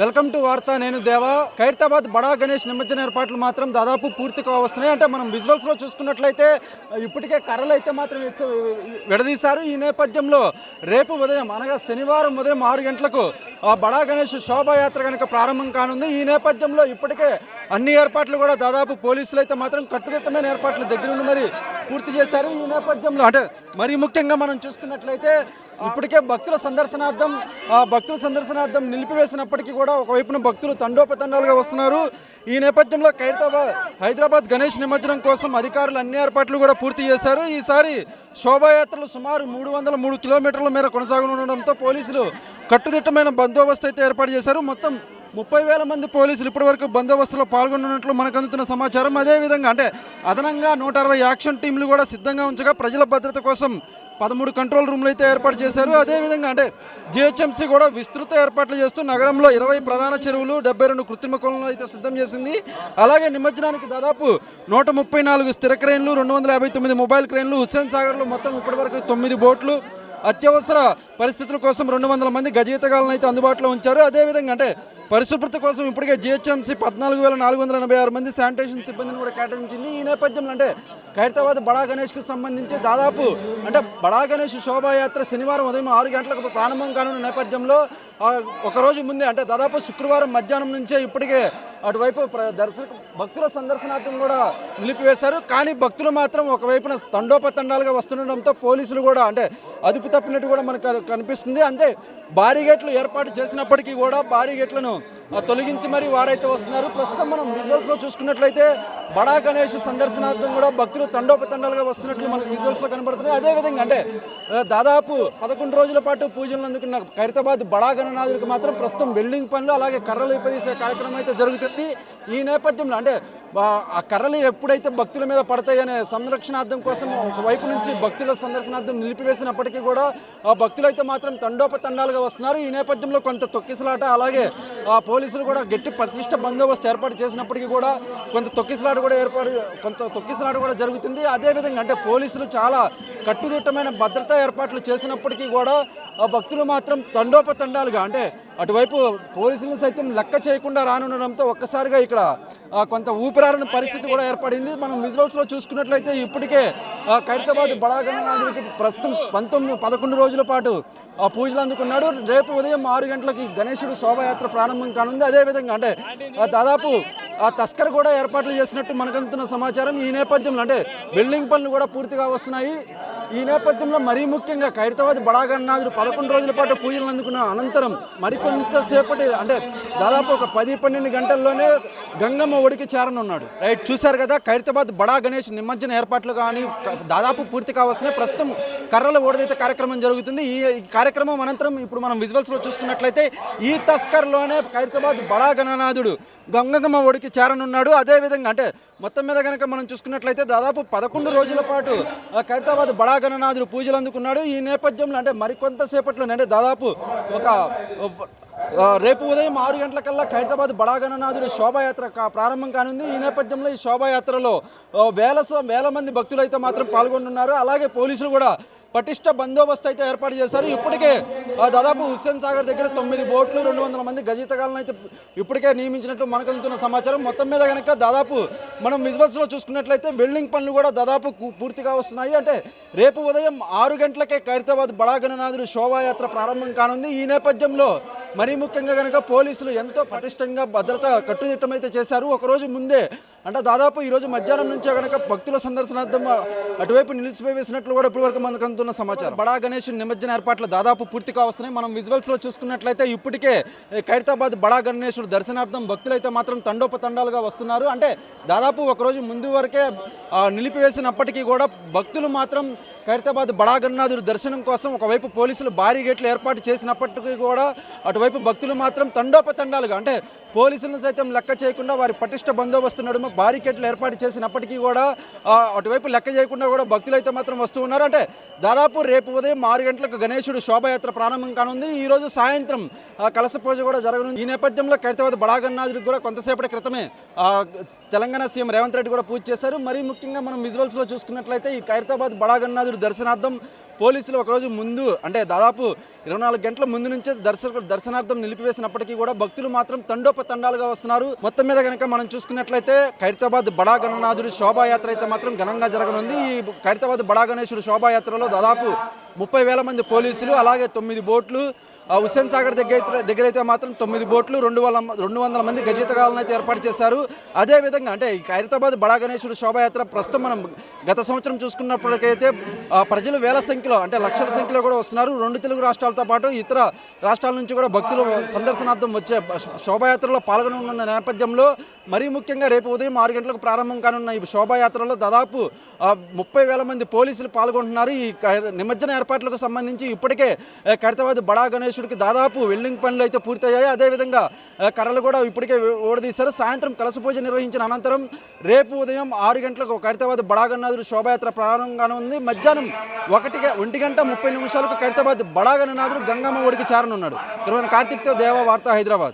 Welcome to వార్త నేను దేవా. ఖైరతాబాద్ బడా గణేష్ నిమజ్జన ఏర్పాట్లు మాత్రం దాదాపు పూర్తి కావస్తున్నాయి అంటే మనం విజువల్స్లో చూసుకున్నట్లయితే ఇప్పటికే కర్రలు అయితే మాత్రం విడదీశారు. ఈ నేపథ్యంలో రేపు ఉదయం అనగా శనివారం ఉదయం ఆరు గంటలకు ఆ బడా గణేష్ శోభాయాత్ర కనుక ప్రారంభం కానుంది. ఈ నేపథ్యంలో ఇప్పటికే అన్ని ఏర్పాట్లు కూడా దాదాపు పోలీసులు అయితే మాత్రం కట్టుదిట్టమైన ఏర్పాట్లు దగ్గర నుండి మరి పూర్తి చేశారు. ఈ నేపథ్యంలో అంటే మరి ముఖ్యంగా మనం చూసుకున్నట్లయితే ఇప్పటికే భక్తుల సందర్శనార్థం భక్తుల సందర్శనార్థం నిలిపివేసినప్పటికీ కూడా ఒకవైపున భక్తులు తండోపతండాలుగా వస్తున్నారు. ఈ నేపథ్యంలో ఖైరతాబాద్ హైదరాబాద్ గణేష్ నిమజ్జనం కోసం అధికారులు అన్ని ఏర్పాట్లు కూడా పూర్తి చేశారు. ఈసారి శోభాయాత్రలు సుమారు మూడు వందల మూడు కిలోమీటర్ల మేర కొనసాగనుండడంతో పోలీసులు కట్టుదిట్టమైన బందోబస్తు అయితే ఏర్పాటు చేశారు. మొత్తం ముప్పై వేల మంది పోలీసులు ఇప్పటివరకు బందోబస్తులో పాల్గొన్నట్లు మనకు అందుతున్న సమాచారం. అదేవిధంగా అంటే అదనంగా నూట అరవై యాక్షన్ టీంలు కూడా సిద్ధంగా ఉంచగా ప్రజల భద్రత కోసం పదమూడు కంట్రోల్ రూమ్లు అయితే ఏర్పాటు చేశారు. అదేవిధంగా అంటే జిహెచ్ఎంసీ కూడా విస్తృత ఏర్పాట్లు చేస్తూ నగరంలో ఇరవై ప్రధాన చెరువులు డెబ్బై రెండు కృత్రిమ కొలను అయితే సిద్ధం చేసింది. అలాగే నిమజ్జనానికి దాదాపు నూట ముప్పై నాలుగు స్థిర క్రెయిన్లు రెండు వందల యాభై తొమ్మిది మొబైల్ క్రెయిన్లు హుస్సేన్ సాగర్లో మొత్తం ఇప్పటివరకు తొమ్మిది బోట్లు అత్యవసర పరిస్థితుల కోసం రెండు వందల మంది గజయితగాలను అయితే అందుబాటులో ఉంచారు. అదేవిధంగా అంటే పరిశుభ్రత కోసం ఇప్పటికే జిహెచ్ఎంసీ పద్నాలుగు వేల నాలుగు వందల ఎనభై ఆరు మంది శానిటేషన్ సిబ్బందిని కూడా కేటాయించింది. ఈ నేపథ్యంలో అంటే ఖైరతాబాద్ బడా గణేష్కు సంబంధించి దాదాపు అంటే బడా గణేష్ శోభాయాత్ర శనివారం ఉదయం ఆరు గంటలకు ప్రారంభం కానున్న నేపథ్యంలో ఒకరోజు ఒక రోజు ముందే అంటే దాదాపు శుక్రవారం మధ్యాహ్నం నుంచే ఇప్పటికే అటువైపు ప్ర- దర్శక భక్తుల సందర్శనార్థం కూడా నిలిపివేశారు. కానీ భక్తులు మాత్రం ఒకవైపున తండోపతండాలుగా వస్తుండడంతో పోలీసులు కూడా అంటే అదుపు తప్పినట్టు కూడా మనకు కనిపిస్తుంది. కనిపిస్తుంది అంటే బారిగేట్లు ఏర్పాటు చేసినప్పటికీ కూడా భారీ గేట్లను తొలగించి మరి వారైతే వస్తున్నారు. ప్రస్తుతం మనం విజువల్స్లో చూసుకున్నట్లయితే బడా గణేష్ సందర్శనార్థం కూడా భక్తులు తండోపతండాలుగా వస్తున్నట్లు మనకు విజువల్స్లో కనబడుతున్నాయి. అదేవిధంగా అంటే దాదాపు పదకొండు రోజుల పాటు పూజలు అందుకున్న ఖైరతాబాద్ బడా గణనాథుడికి మాత్రం ప్రస్తుతం వెల్డింగ్ పనులు అలాగే కర్రలు ఇప్పదీసే కార్యక్రమం అయితే జరుగుతుంది. ఈ నేపథ్యంలో అంటే ఆ, కర్రలు ఎప్పుడైతే భక్తుల మీద పడతాయనే సంరక్షణార్థం కోసం ఒకవైపు నుంచి భక్తుల సందర్శనార్థం నిలిపివేసినప్పటికీ కూడా ఆ భక్తులు అయితే మాత్రం తండోపతండాలుగా వస్తున్నారు. ఈ నేపథ్యంలో కొంత తొక్కిసలాట అలాగే ఆ పోలీసులు కూడా గట్టి ప్రతిష్ట బందోబస్తు ఏర్పాటు చేసినప్పటికీ కూడా కొంత తొక్కిసలాట కూడా ఏర్పాటు కొంత తొక్కిసలాట కూడా జరుగుతుంది. అదేవిధంగా అంటే పోలీసులు చాలా కట్టుదిట్టమైన భద్రతా ఏర్పాట్లు చేసినప్పటికీ కూడా ఆ భక్తులు మాత్రం తండోపతండాలుగా అంటే అటువైపు పోలీసులను సైతం లెక్క చేయకుండా రానుండడంతో ఒక్కసారిగా ఇక్కడ కొంత ఊపిరారని పరిస్థితి కూడా ఏర్పడింది. మనం విజువల్స్లో చూసుకున్నట్లయితే ఇప్పటికే ఆ, ఖైరతాబాద్ బడాగణనాథుడికి ప్రస్తుతం పంతొమ్మిది పదకొండు రోజుల పాటు ఆ పూజలు అందుకున్నాడు. రేపు ఉదయం ఆరు గంటలకి గణేశుడు శోభయాత్ర ప్రారంభం కానుంది. అదేవిధంగా అంటే దాదాపు ఆ తస్కర్ కూడా ఏర్పాట్లు చేసినట్టు మనకు అందుతున్న సమాచారం. ఈ నేపథ్యంలో అంటే బిల్డింగ్ పనులు కూడా పూర్తిగా వస్తున్నాయి. ఈ నేపథ్యంలో మరీ ముఖ్యంగా ఖైరతాబాద్ బడాగన్నాథుడు పదకొండు రోజుల పాటు పూజలు అందుకున్న అనంతరం మరి కొంతసేపటి అంటే దాదాపు ఒక పది పన్నెండు గంటల్లోనే గంగమ్మ ఒడికి చేరనున్నాడు. రైట్ చూశారు కదా ఖైరతాబాద్ బడా గణేష్ నిమజ్జన ఏర్పాట్లు కానీ దాదాపు పూర్తి కావాల్సిన ప్రస్తుతం కర్రల ఓడదీత కార్యక్రమం జరుగుతుంది. ఈ ఈ కార్యక్రమం అనంతరం ఇప్పుడు మనం విజువల్స్లో చూసుకున్నట్లయితే ఈ తస్కర్లోనే ఖైరతాబాద్ బడా గణనాథుడు గంగమ్మ ఒడికి చేరనున్నాడు. అదేవిధంగా అంటే మొత్తం మీద కనుక మనం చూసుకున్నట్లయితే దాదాపు పదకొండు రోజుల పాటు ఆ ఖైరతాబాద్ బడా గణనాథుడు పూజలు అందుకున్నాడు ఈ నేపథ్యంలో అంటే మరికొంతసేపట్లోనే అంటే దాదాపు ఒక రేపు ఉదయం ఆరు గంటలకల్లా ఖైరతాబాద్ బడా గణనాథుడు శోభాయాత్ర ప్రారంభం కానుంది. ఈ నేపథ్యంలో ఈ శోభాయాత్రలో వేల వేల మంది భక్తులు అయితే మాత్రం పాల్గొనున్నారు. అలాగే పోలీసులు కూడా పటిష్ట బందోబస్తు అయితే ఏర్పాటు చేశారు. ఇప్పటికే ఆ, దాదాపు హుస్సేన్ సాగర్ దగ్గర తొమ్మిది బోట్లు రెండు వందల మంది గజీతగాలను అయితే ఇప్పటికే నియమించినట్లు మనకు అందుతున్న సమాచారం. మొత్తం మీద కనుక దాదాపు మనం విజువల్స్లో చూసుకున్నట్లయితే వెల్డింగ్ పనులు కూడా దాదాపు పూర్తిగా వస్తున్నాయి. అంటే రేపు ఉదయం ఆరు గంటలకే ఖైరతాబాద్ బడా గణనాథుడు శోభాయాత్ర ప్రారంభం కానుంది. ఈ నేపథ్యంలో మరీ ముఖ్యంగా కనుక పోలీసులు ఎంతో పటిష్టంగా భద్రత కట్టుదిట్టం అయితే చేశారు ఒకరోజు ముందే అంటే దాదాపు ఈరోజు మధ్యాహ్నం నుంచే కనుక భక్తుల సందర్శనార్థం అటువైపు నిలిచివేసినట్లు కూడా ఇప్పటివరకు మనకు అందుతున్న సమాచారం. బడా గణేష్ నిమజ్జన ఏర్పాట్లు దాదాపు పూర్తి కావస్తున్నాయి. మనం విజువల్స్లో చూసుకున్నట్లయితే ఇప్పటికే ఖైరతాబాద్ బడా గణేశుడు దర్శనార్థం భక్తులు అయితే మాత్రం తండోపతండాలుగా వస్తున్నారు. అంటే దాదాపు ఒకరోజు ముందు వరకే నిలిపివేసినప్పటికీ కూడా భక్తులు మాత్రం ఖైరతాబాద్ బడాగన్నాథుడు దర్శనం కోసం ఒకవైపు పోలీసులు భారీ గేట్లు ఏర్పాటు చేసినప్పటికీ కూడా అటువైపు భక్తులు మాత్రం తండోపతండాలుగా అంటే పోలీసులను సైతం లెక్క చేయకుండా వారి పటిష్ట బందోబస్తు నడుమ భారీ గేట్లు ఏర్పాటు చేసినప్పటికీ కూడా అటువైపు లెక్క చేయకుండా కూడా భక్తులు అయితే మాత్రం వస్తూ ఉన్నారు. అంటే దాదాపు రేపు ఉదయం ఆరు గంటలకు గణేశుడు శోభయాత్ర ప్రారంభం కానుంది. ఈ రోజు సాయంత్రం కలస పూజ కూడా జరగనుంది. ఈ నేపథ్యంలో ఖైరతాబాద్ బడాగన్నాథుడికి కూడా కొంతసేపటి క్రితమే తెలంగాణ సీఎం రేవంత్ రెడ్డి కూడా పూజ చేశారు. మరీ ముఖ్యంగా మనం విజువల్స్లో చూసుకున్నట్లయితే ఈ ఖైరతాబాద్ బడాగన్నాథుడు గణనాథుడు దర్శనార్థం పోలీసులు ఒకరోజు ముందు అంటే దాదాపు ఇరవై నాలుగు గంటల ముందు నుంచే దర్శకు దర్శనార్థం నిలిపివేసినప్పటికీ కూడా భక్తులు మాత్రం తండోపతండాలుగా వస్తున్నారు. మొత్తం మీద కనుక మనం చూసుకున్నట్లయితే ఖైరతాబాద్ బడా గణనాథుడి శోభాయాత్ర అయితే మాత్రం ఘనంగా జరగనుంది. ఈ ఖైరతాబాద్ బడా గణేశుడు శోభాయాత్రలో దాదాపు ముప్పై వేల మంది పోలీసులు అలాగే తొమ్మిది బోట్లు హుస్సేన్ సాగర్ దగ్గర అయితే- దగ్గర అయితే మాత్రం తొమ్మిది బోట్లు రెండు వందల రెండు వందల మంది గజీతగాలను అయితే ఏర్పాటు చేశారు. అదే విధంగా అంటే ఈ ఖైరతాబాద్ బడా గణేశుడు శోభాయాత్ర ప్రస్తుతం మనం గత సంవత్సరం చూసుకున్నప్పటికైతే ప్రజలు వేల సంఖ్యలో అంటే లక్షల సంఖ్యలో కూడా వస్తున్నారు. రెండు తెలుగు రాష్ట్రాలతో పాటు ఇతర రాష్ట్రాల నుంచి కూడా భక్తులు సందర్శనార్థం వచ్చే శోభాయాత్రలో పాల్గొననున్న నేపథ్యంలో మరీ ముఖ్యంగా రేపు ఉదయం ఆరు గంటలకు ప్రారంభం కానున్న ఈ శోభాయాత్రలో దాదాపు ముప్పై వేల మంది పోలీసులు పాల్గొంటున్నారు. ఈ క- నిమజ్జన ఏర్పాట్లకు సంబంధించి ఇప్పటికే కడితవాది బడా గణేశుడికి దాదాపు వెల్డింగ్ పనులు అయితే పూర్తయ్యాయి. అదేవిధంగా కర్రలు కూడా ఇప్పటికే ఓడదీశారు. సాయంత్రం కలసు పూజ నిర్వహించిన అనంతరం రేపు ఉదయం ఆరు గంటలకు కడితవాది బడా గణనాథుడు శోభాయాత్ర ప్రారంభంగానే ఉంది మధ్యాహ్నం ఒకటి ఒంటి గంట ముప్పై నిమిషాలకు ఖైరతాబాద్ బడా గణనాథుడు గంగమ్మ ఒడికి చేరనున్నాడు. ఇరవై కార్తీక్తో దేవ వార్త హైదరాబాద్.